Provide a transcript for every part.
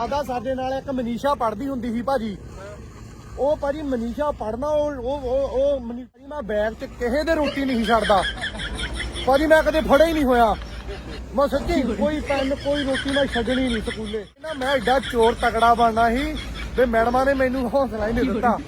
ਆਦਾ ਸਾਡੇ ਨਾਲ ਇੱਕ ਮਨੀਸ਼ਾ ਪੜ੍ਹਦੀ ਹੁੰਦੀ ਸੀ ਭਾਜੀ। ਉਹ ਭਾਜੀ ਮਨੀਸ਼ਾ ਪੜਨਾ ਉਹ ਉਹ, ਉਹ- ਮਨੀਸ਼ਾ ਜੀ ਮੈਂ ਬੈਗ 'ਚ ਕਿਸੇ ਦੇ ਰੋਟੀ ਨਹੀਂ ਛੱਡਦਾ। ਭਾਜੀ ਮੈਂ ਕਦੇ ਫੜਿਆ ਹੀ ਨਹੀਂ ਹੋਇਆ। ਮੈਂ ਸੱਚੀ ਕੋਈ ਪੈਨ, ਕੋਈ ਰੋਟੀ ਮੈਂ ਛੱਡਣੀ ਨਹੀਂ ਸਕੂਲੇ। ਨਾ ਮੈਂ ਐਡਾ ਚੋਰ ਤਕੜਾ ਬਣਨਾ ਸੀ ਤੇ ਮੈਡਮਾਂ ਨੇ ਮੈਨੂੰ ਹੌਸਲਾ ਹੀ ਨਹੀਂ ਦਿੱਤਾ।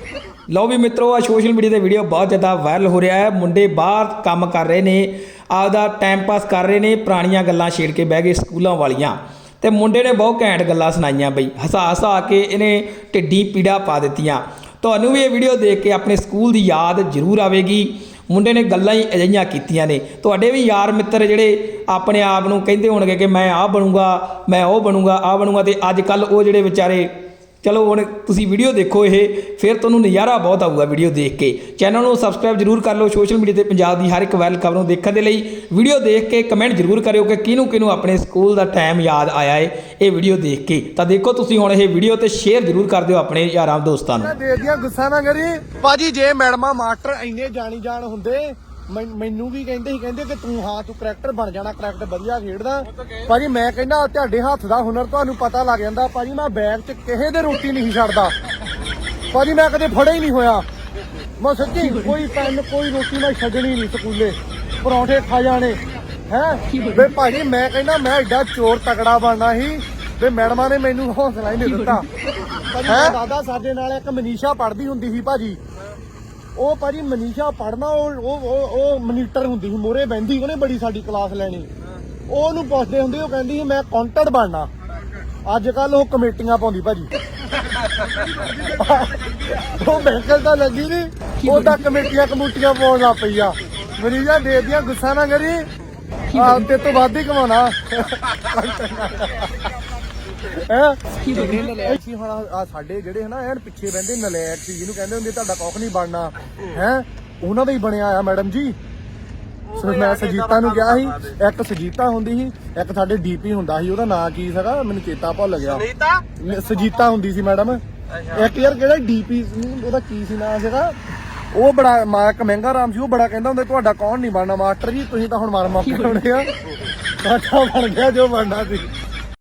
ਲਓ ਵੀ ਮਿੱਤਰੋ ਆ ਸੋਸ਼ਲ ਮੀਡੀਆ ਤੇ ਵੀਡੀਓ ਬਹੁਤ ਜ਼ਿਆਦਾ ਵਾਇਰਲ ਹੋ ਰਿਹਾ ਹੈ। ਮੁੰਡੇ ਬਾਹਰ ਕੰਮ ਕਰ ਰਹੇ ਨੇ, ਆਪਦਾ ਟਾਈਮ ਪਾਸ ਕਰ ਰਹੇ ਨੇ, ਪੁਰਾਣੀਆਂ ਗੱਲਾਂ ਛੇੜ ਕੇ ਬਹਿ ਗਏ ਸਕੂਲਾਂ ਵਾਲੀਆਂ। ਤੇ ਮੁੰਡੇ ਨੇ ਬਹੁਤ ਘੈਂਟ ਗੱਲਾਂ ਸੁਣਾਈਆਂ ਬਈ। ਹਸਾ ਹਸਾ ਕੇ ਇਹਨੇ ਢਿੱਡੀ ਪੀੜਾ ਪਾ ਦਿੱਤੀਆਂ। ਤੁਹਾਨੂੰ ਵੀ ਇਹ ਵੀਡੀਓ ਦੇਖ ਕੇ ਆਪਣੇ ਸਕੂਲ ਦੀ ਯਾਦ ਜ਼ਰੂਰ ਆਵੇਗੀ। ਮੁੰਡੇ ਨੇ ਗੱਲਾਂ ਹੀ ਅਜਿਹੀਆਂ ਕੀਤੀਆਂ ਨੇ। ਤੁਹਾਡੇ ਵੀ ਯਾਰ ਮਿੱਤਰ ਜਿਹੜੇ ਆਪਣੇ ਆਪ ਨੂੰ ਕਹਿੰਦੇ ਹੋਣਗੇ ਕਿ ਮੈਂ ਆਹ ਬਣੂੰਗਾ, ਮੈਂ ਉਹ ਬਣੂੰਗਾ, ਆਹ ਬਣੂੰਗਾ ਤੇ ਅੱਜ ਕੱਲ ਉਹ ਜਿਹੜੇ ਵਿਚਾਰੇ ਚਲੋ ਹੁਣ ਤੁਸੀਂ ਵੀਡੀਓ ਦੇਖੋ ਇਹ, ਫਿਰ ਤੁਹਾਨੂੰ ਨਜ਼ਾਰਾ ਬਹੁਤ ਆਊਗਾ ਵੀਡੀਓ ਦੇਖ ਕੇ। ਚੈਨਲ ਨੂੰ ਸਬਸਕ੍ਰਾਈਬ ਜਰੂਰ ਕਰ ਲਓ ਸੋਸ਼ਲ ਮੀਡੀਆ ਤੇ ਪੰਜਾਬ ਦੀ ਹਰ ਇੱਕ ਵਾਇਰਲ ਖਬਰ ਨੂੰ ਦੇਖਣ ਦੇ ਲਈ। ਵੀਡੀਓ ਦੇਖ ਕੇ ਕਮੈਂਟ ਜਰੂਰ ਕਰਿਓ ਕਿ ਕਿਹਨੂੰ ਕਿਹਨੂੰ ਆਪਣੇ ਸਕੂਲ ਦਾ ਟਾਈਮ ਯਾਦ ਆਇਆ ਹੈ ਇਹ ਵੀਡੀਓ ਦੇਖ ਕੇ। ਤਾਂ ਦੇਖੋ ਤੁਸੀਂ ਹੁਣ ਇਹ ਵੀਡੀਓ ਤੇ ਸ਼ੇਅਰ ਜਰੂਰ ਕਰ ਦਿਓ ਆਪਣੇ ਯਾਰਾਂ ਦੋਸਤਾਂ ਨੂੰ। ਦੇ ਦੀਆਂ ਗੁੱਸਾ ਨਾ ਕਰੀ। ਭਾਜੀ, ਜੇ ਮੈਡਮਾਂ ਮਾਸਟਰ ਇੰਨੇ ਜਾਣੀ ਜਾਣ ਹੁੰਦੇ ਮੈਨ- ਮੈਨੂੰ ਵੀ ਕਹਿੰਦੇ ਸੀ? ਕਹਿੰਦੇ ਕਿ ਤੂੰ ਹਾਂ ਤੂੰ ਕਰੈਕਟਰ ਬਣ ਜਾਣਾ ਕਰੈਕਟਰ ਵਧੀਆ ਖੇਡਦਾ। ਭਾਜੀ ਮੈਂ ਕਹਿੰਦਾ ਤੁਹਾਡੇ ਹੱਥ ਦਾ ਹੁਨਰ ਤੁਹਾਨੂੰ ਪਤਾ ਲੱਗ ਜਾਂਦਾ। ਭਾਜੀ ਮੈਂ ਬੈਗ 'ਚ ਕਿਸੇ ਦੇ ਰੋਟੀ ਨਹੀਂ ਸੀ ਛੱਡਦਾ। ਭਾਜੀ ਮੈਂ ਕਦੇ ਫੜਿਆ ਹੀ ਨਹੀਂ ਹੋਇਆ। ਮੈਂ ਸੱਚੀ ਕੋਈ ਪੈਨ ਕੋਈ ਰੋਟੀ ਮੈਂ ਛੱਡਣੀ ਨਹੀਂ ਸਕੂਲੇ। ਪਰੌਂਠੇ ਖਾ ਜਾਣੇ। ਹੈ? ਵੇ ਭਾਜੀ ਮੈਂ ਕਹਿੰਦਾ ਮੈਂ ਐਡਾ ਚੋਰ ਤਕੜਾ ਬਣਨਾ ਸੀ। ਤੇ ਮੈਡਮਾਂ ਨੇ ਮੈਨੂੰ ਹੌਸਲਾ ਹੀ ਨਹੀਂ ਦਿੱਤਾ। ਹੈ? ਦਾਦਾ ਸਾਡੇ ਨਾਲ ਇੱਕ ਮਨੀਸ਼ਾ ਪੜ੍ਹਦੀ ਹੁੰਦੀ ਸੀ ਭਾਜੀ। ਉਹ ਭਾਜੀ ਮਨੀਸ਼ਾ ਪੜਨਾ ਉਹ ਉਹ ਉਹ- ਮਨੀਟਰ ਹੁੰਦੀ ਸੀ ਮੋਰੇ ਬੈੰਦੀ ਉਹਨੇ ਬੜੀ ਸਾਡੀ ਕਲਾਸ ਲੈਣੀ। ਉਹ ਉਹਨੂੰ ਪੁੱਛਦੇ ਹੁੰਦੇ ਉਹ ਕਹਿੰਦੀ ਸੀ ਮੈਂ ਕਾਊਂਟਰ ਬਣਨਾ। ਅੱਜ ਕੱਲ ਉਹ ਕਮੇਟੀਆਂ ਪਾਉਂਦੀ ਭਾਜੀ। ਉਹ ਬੈਂਕਲ ਤਾਂ ਲੱਗੀ ਨਹੀਂ ਉਹ ਤਾਂ ਕਮੇਟੀਆਂ ਕਮੂਟੀਆਂ ਪਾਉਣ ਲੱਗ ਪਈ ਆ। ਮਰੀਜ਼ਾ ਦੇ ਦੀਆਂ ਗੁੱਸਾ ਨਾ ਕਰੀ। ਆ ਤੇ ਤੋਂ ਵੱਧ ਹੀ ਕਮਾਉਣਾ। ਹੈ? ਜਿਹੜੇ ਨਲਾਇਕ ਸੀ ਹੁਣ? ਆ ਸਾਡੇ ਜਿਹੜੇ ਹਨਾ ਐਨ ਪਿੱਛੇ ਬੈੰਦੇ ਨਲਾਇਕ ਸੀ ਜਿਹਨੂੰ ਕਹਿੰਦੇ ਹੁੰਦੇ ਤੁਹਾਡਾ ਕੁੱਖ ਨਹੀਂ ਬਣਨਾ। ਹੈ? ਉਹਨਾਂ ਦਾ ਹੀ ਬਣਿਆ ਆ ਮੈਡਮ ਜੀ। ਸੋ ਮੈਂ ਸਜੀਤਾ ਨੂੰ ਕਿਹਾ ਸੀ ਇੱਕ ਸਜੀਤਾ ਹੁੰਦੀ ਸੀ ਇੱਕ ਸਾਡੇ ਡੀਪੀ ਹੁੰਦਾ ਸੀ ਉਹਦਾ ਨਾਂ ਕੀ ਸੀਗਾ? ਮੈਨੂੰ ਚੇਤਾ ਭੁੱਲ ਗਿਆ। ਸਜੀਤਾ ਹੁੰਦੀ ਸੀ ਮੈਡਮ। ਇੱਕ ਯਾਰ ਕਿਹੜਾ ਡੀਪੀ ਉਹਦਾ ਕੀ ਸੀ ਨਾਂ ਸੀਗਾ? ਉਹ ਬੜਾ ਮਹਿੰਗਾ ਰਾਮ ਸੀ ਉਹ ਬੜਾ ਕਹਿੰਦਾ ਹੁੰਦਾ ਤੁਹਾਡਾ ਕੌਣ ਨਹੀਂ ਬਣਨਾ ਮਾਸਟਰ ਜੀ ਤੁਸੀਂ ਤਾਂ ਹੁਣ ਮਰ ਮੁੱਕ ਹੋਣੇ ਆ। ਸਾਡਾ ਬਣ ਗਿਆ ਜੋ ਬਣਨਾ ਸੀ।